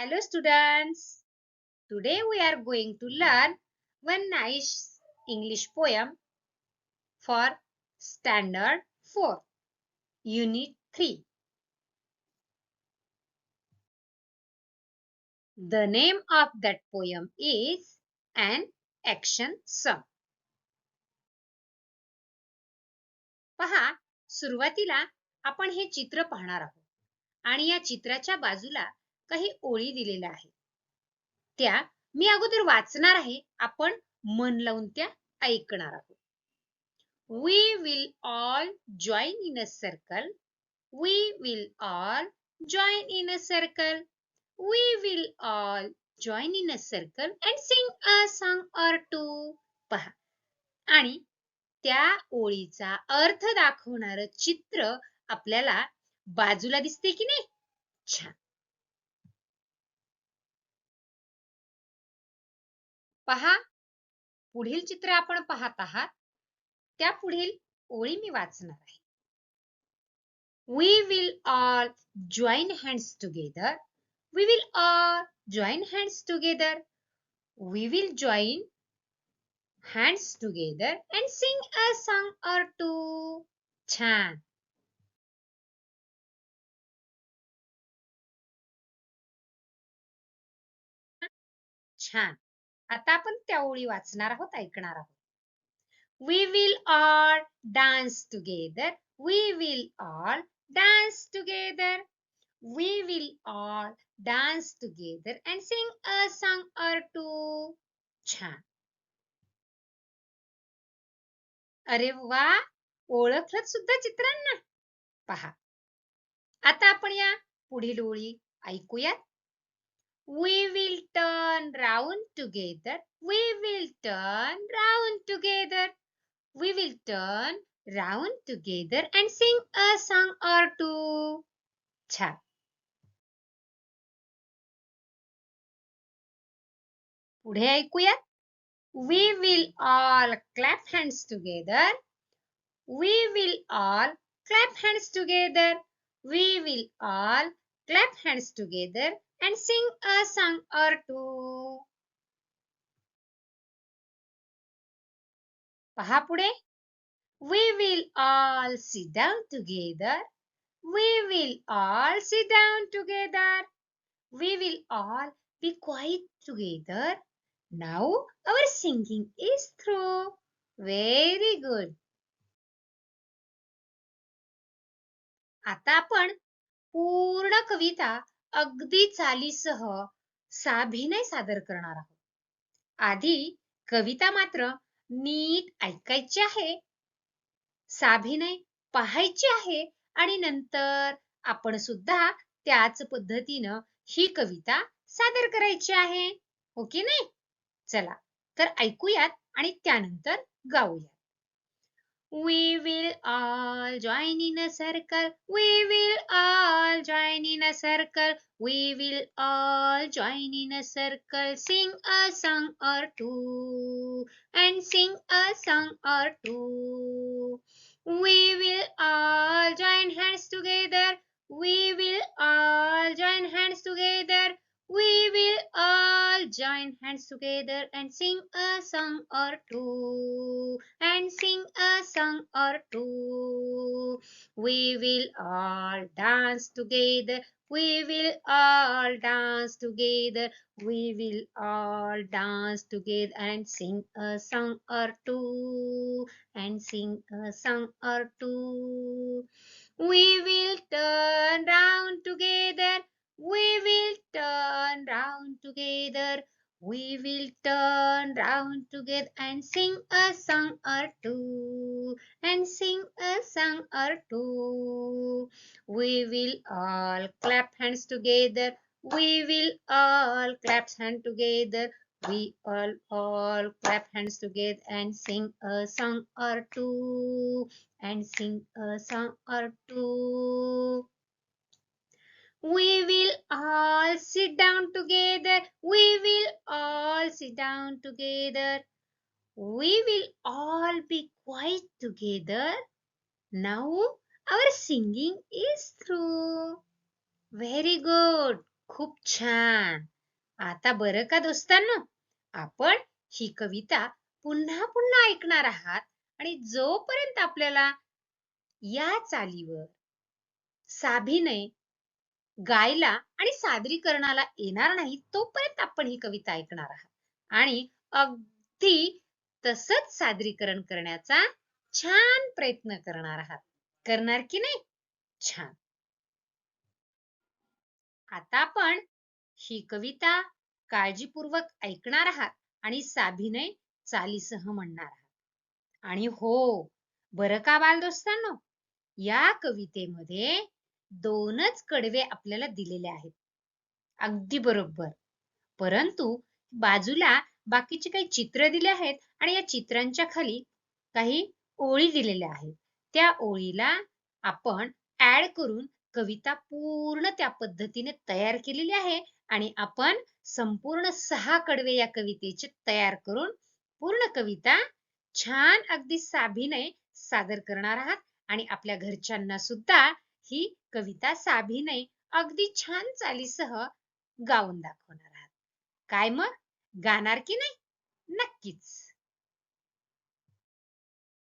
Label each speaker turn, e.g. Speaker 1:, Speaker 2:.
Speaker 1: Hello students. Today we are going to learn one nice English poem for standard 4 unit 3. The name of that poem is an action song. पहा सुरुवातीला आपण हे चित्र पाहणार आहोत आणि या चित्राच्या बाजूला काही ओळी दिलेल्या आहेत. त्या मी अगोदर वाचणार आहे. आपण मन लावून त्या ऐकणार आहोत. We will all join in a circle we will all join in a circle We will all join in a circle and sing a song or two पहा. आणि त्या ओळीचा अर्थ दाखवणार चित्र आपल्याला बाजूला दिसते की नाही? छान. पहा. पुढील चित्र आपण पाहत आहात. त्या पुढील ओळी मी वाचणार आहे. We will all join hands together we will all join hands together we will join hands together and sing a song or two छान छान आता आपण त्या ओळी वाचणार आहोत ऐकणार आहोत. We will all dance together we will all dance together we will all dance together and sing a song or two छान. अरे वा! ओळखलत सुद्धा चित्रांना. पहा. आता आपण या पुढील ओळी ऐकूयात. We will turn round together. We will turn round together. We will turn round together and sing a song or two. छान पुढे ऐकूयात We will all clap hands together. We will all clap hands together. We will all clap hands together And sing a song or two. पुढे We will all sit down together. We will all sit down together. We will all be quiet together. Now our singing is through. Very good. आता आपण पूर्ण कविता अगदी चालीसह साभिनय सादर करणार आहोत. आधी कविता मात्र नीट ऐकायची आहे. साभिनय पाहायची आहे आणि नंतर आपण सुद्धा त्याच पद्धतीनं ही कविता सादर करायची आहे. हो की नाही? चला तर ऐकूयात आणि त्यानंतर गाऊयात. We will all join in a circle. We will all join in a circle. We will all join in a circle. Sing a song or two. And sing a song or two. We will all join hands together. We will all join hands together. We will all join hands together and sing a song or two. And sing a song or two. We will all dance together. We will all dance together. We will all dance together and sing a song or two. And sing a song or two. We will turn round together. We will together. We will turn round together and sing a song or two. And sing a song or two. We will all clap hands together. We will all clap hands together. We all all clap hands together and sing a song or two. And sing a song or two. We will all sit down together. We will all sit down together. We will all be quiet together. Now our singing is through. Very good. खूप छान आता बरं का दोस्तांनो आपण ही कविता पुन्हा पुन्हा ऐकणार आहात आणि जोपर्यंत आपल्याला या चालीवर साभिनय गायला आणि सादरीकरणाला येणार नाही तोपर्यंत आपण ही कविता ऐकणार आहात. आणि अगदी तसंच सादरीकरण करण्याचा छान प्रयत्न करणार आहात. करणार की नाही? छान. आता आपण ही कविता काळजीपूर्वक ऐकणार आहात आणि साभिनय चालीसह म्हणणार आहात. आणि हो बरं का बालदोस्तांनो? या कवितेमध्ये दोनच कडवे आपल्याला दिलेले आहेत. अगदी बरोबर. परंतु बाजूला बाकीचे काही चित्र दिले आहेत आणि या चित्रांच्या खाली काही ओळी दिलेल्या आहेत. त्या ओळीला आपण ऍड करून कविता पूर्ण त्या पद्धतीने तयार केलेली आहे आणि आपण संपूर्ण सहा कडवे या कवितेचे तयार करून पूर्ण कविता छान अगदी साभिनय सादर करणार आहात आणि आपल्या घरच्यांना सुद्धा ही कविता साभिनय अगदी छान चालीसह गाऊन दाखवणार आहात. काय मग? गाणार की नाही? नक्कीच.